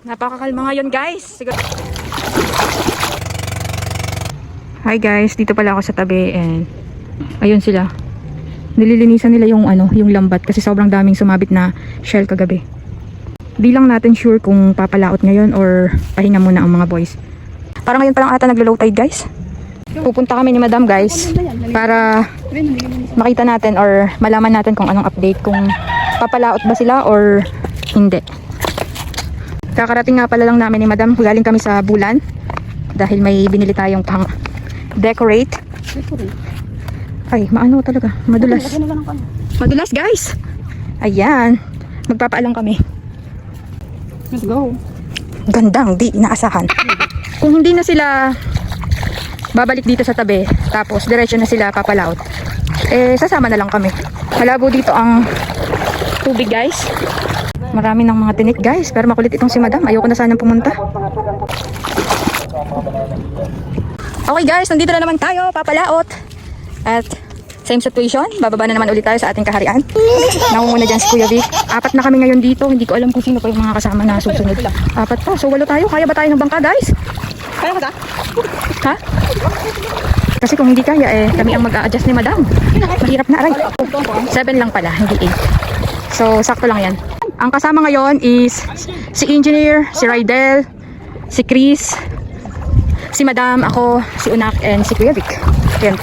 Napakakalma ngayon guys. Siguro... Hi guys, dito pala ako sa tabi and ayun sila. Nililinisan nila yung ano, yung lambat kasi sobrang daming sumabit na shell kagabi. Di lang natin sure kung papalaot ngayon or pahinga muna ang mga boys. Parang ngayon pa lang ata naglo-low tide guys. Pupunta kami ni Madam guys para makita natin or malaman natin kung anong update kung papalaot ba sila or hindi. Kakarating nga pala lang namin ni Madam, galing kami sa Bulan dahil may binili tayong pang decorate. Ay, maano talaga, madulas. Madulas guys. Ayan, magpapaalam kami. Let's go. Gandang di inaasahan. Kung hindi na sila babalik dito sa tabi, tapos diretso na sila papalaot, eh sasama na lang kami. Malabo dito ang tubig guys. Marami ng mga tinik guys, pero makulit itong si madam. Ayoko na sanang pumunta. Okay guys, nandito na naman tayo, papalaot. At same situation, bababa na naman ulit tayo sa ating kaharian. Nangunguna dyan si Kuya Vic. Apat na kami ngayon dito, hindi ko alam kung sino pa yung mga kasama na susunod. Apat pa, so walo tayo. Kaya ba tayo ng bangka guys? Kaya ka? Ha? Kasi kung hindi kaya eh, kami ang mag-a-adjust ni madam. Mahirap na aray. Seven lang pala, hindi eight. So, sakto lang yan. Ang kasama ngayon is si Engineer, si Rydel, si Chris, si Madam, ako, si Unak, and si Kuya Vic. Yan.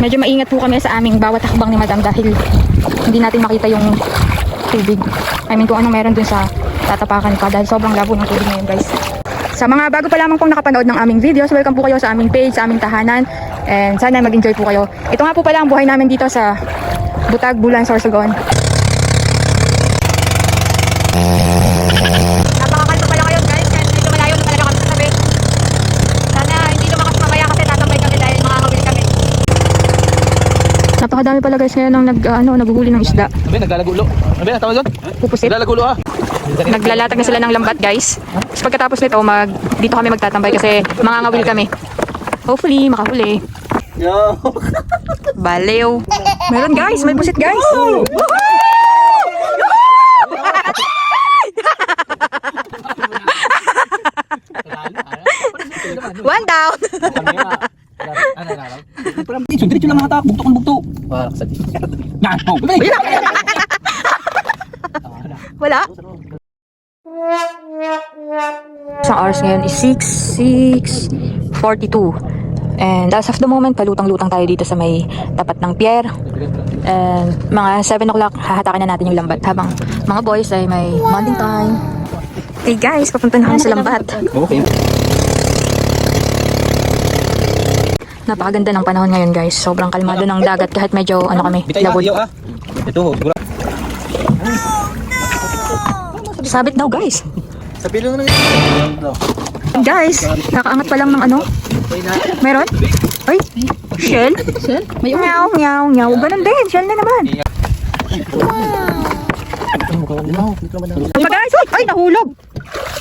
Medyo maingat po kami sa aming bawat hakbang ni Madam dahil hindi natin makita yung tubig. I mean, kung anong meron dun sa tatapakan pa dahil sobrang labo ng tubig ngayon guys. Sa mga bago pa lamang pong nakapanood ng aming videos, welcome po kayo sa aming page, sa aming tahanan. And sana mag-enjoy po kayo. Ito nga po pala ang buhay namin dito sa Butag, Bulan, Sorsogon. Napakakalma pala ngayon guys, kahit medyo malayo na talaga kami sa tabi. Sana hindi lumakas mamaya kasi tatambay kami dahil makakawil kami. Napakadami pala guys ngayon ang nag, ano, naguhuli ng isda. Sabi, naglalagulo. Sabi, tawag doon? Pupusit. Naglalagulo ah. Naglalatag na sila ng lambat guys. Tapos pagkatapos nito, mag, dito kami magtatambay kasi mangangawil kami. Hopefully, makahuli. Yo. Balew. Meron guys, may busit guys. One down. Lang? Sundrit yun lang mga tak. Bugto kong bugto. Wala sa di. Yan. Oh. Wala. Isang hours ngayon is 6, 6.42. And as of the moment, palutang-lutang tayo dito sa may tapat ng pier. And mga 7 o'clock, hahatakin na natin yung lambat habang mga boys ay may bonding time. Okay guys, papunta na kami sa lambat. Okay. Napakaganda ng panahon ngayon guys. Sobrang kalmado ng dagat kahit medyo ano kami, diyo ah. Ito, siguro. Sabit daw guys. Sa pilo na Guys, kakaangat pa lang ng ano. Meron? Ay, shell? Shell? May Meow, meow, meow. Ganun din, shell na naman. Ay, pa guys, ay, nahulog.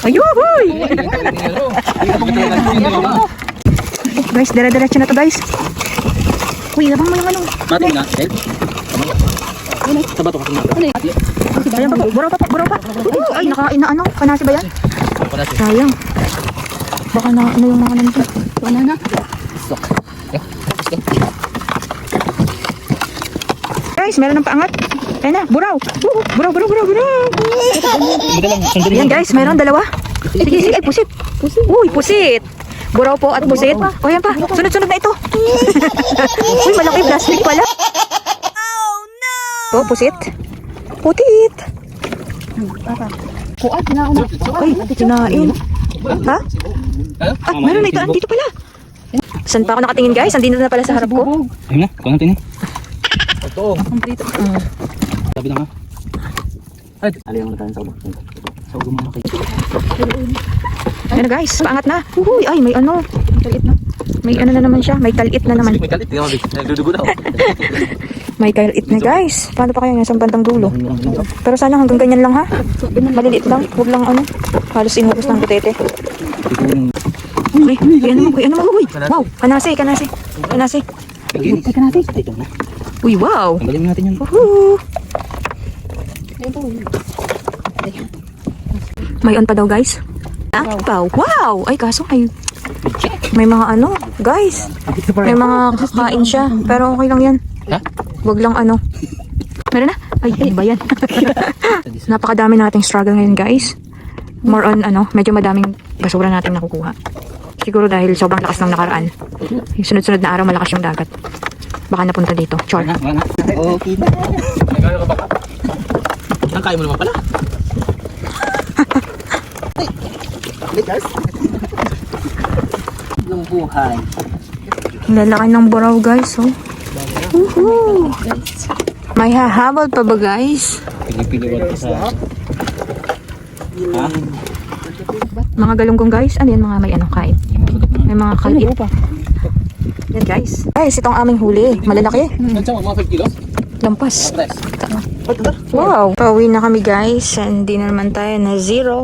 Ayun, boy. Guys, dire-diretso na to guys. Uy, labang mo yung ano. Mati na, Sel. Sabato kasi na. Ayan pa po, buraw pa po, buraw pa. Ay, nakain na ano, kanasi ba yan? Siya. Sayang. Baka na ano yung mga nandito. Wala na. Guys, meron ng paangat. Ayan na, buraw. Buraw, buraw, buraw, buraw. Ayan guys, meron dalawa. Sige, sige, ay pusit. Pusit. Uy, pusit. Buraw po at pusit. O yan pa, sunod-sunod na ito. Uy, malaki plastic pala. Oh no! Oh, pusit. Putit. Kuat na una. Ay, kinain. Ha? Ah, meron na ito. Andito pala. Saan pa ako nakatingin guys? Andito na pala sa harap ko. Ayun na, kung natin eh. Ito. Kompleto. Mm. Sabi na nga. Ay, aliyang na tayo sa ulo. Sa ulo mga kayo. Ayan na guys, paangat na. Uy, ay, may ano. Kalit na. May ano na naman siya. May kalit na naman. May kalit. Tingnan mo. Nagdudugo daw. May kalit na guys. Paano pa kaya nasa bandang dulo? Pero sana hanggang ganyan lang ha. Maliliit lang. Huwag lang ano. Halos inubos ng butete. Uy, uy, ano mo, uy, ano mo, uy. Wow, kanasi, kanasi. Kanasi. Ito na. Uy, wow. Tanggalin natin yun. Woohoo. May on pa daw guys. Tangpaw. Wow! Ay, kaso ay... May mga ano, guys. May mga kakain siya. Pero okay lang yan. Ha? Wag lang ano. Meron na? Ay, ano ba yan? Napakadami nating struggle ngayon, guys. More on, ano, medyo madaming basura natin nakukuha. Siguro dahil sobrang lakas ng nakaraan. Yung sunod-sunod na araw, malakas yung dagat. Baka napunta dito. Char. Okay na. Nagkano ka ba? Ang kaya mo naman pala. Likas. Ng buhay. Lalaki ng buraw, guys, oh. Woohoo! May hahabol pa ba, guys? Pinipiliwan ka sa... Ha? Mga galunggong, guys. Ano yan, mga may ano, kain? May mga kalit. Yan, guys. Guys, itong aming huli. Malalaki. Nandiyan mo, mga 5 kilos? Lampas. Wow! Pauwi na kami, guys. And di na naman tayo na zero.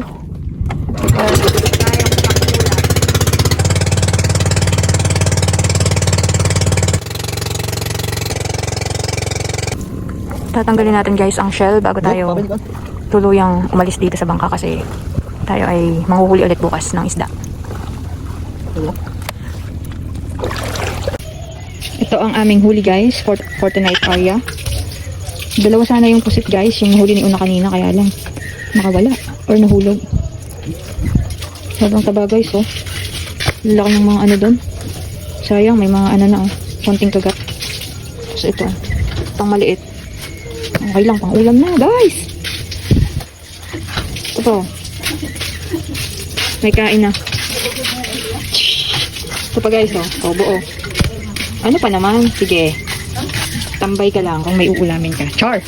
Tatanggalin natin guys ang shell bago tayo tuluyang umalis dito sa bangka kasi tayo ay manghuhuli ulit bukas ng isda. Ito ang aming huli guys for, for tonight area. Dalawa sana yung pusit guys, yung huli ni una kanina kaya lang nakawala or nahulog. Sobrang taba guys oh. Laki ng mga ano doon. Sayang may mga ano na oh, konting kagat. Tapos ito, itong maliit. Okay lang, pang ulam na guys. Ito po. May kain na. Ito pa guys oh, oh buo. Ano pa naman? Sige. Tambay ka lang kung may uulamin ka. Char!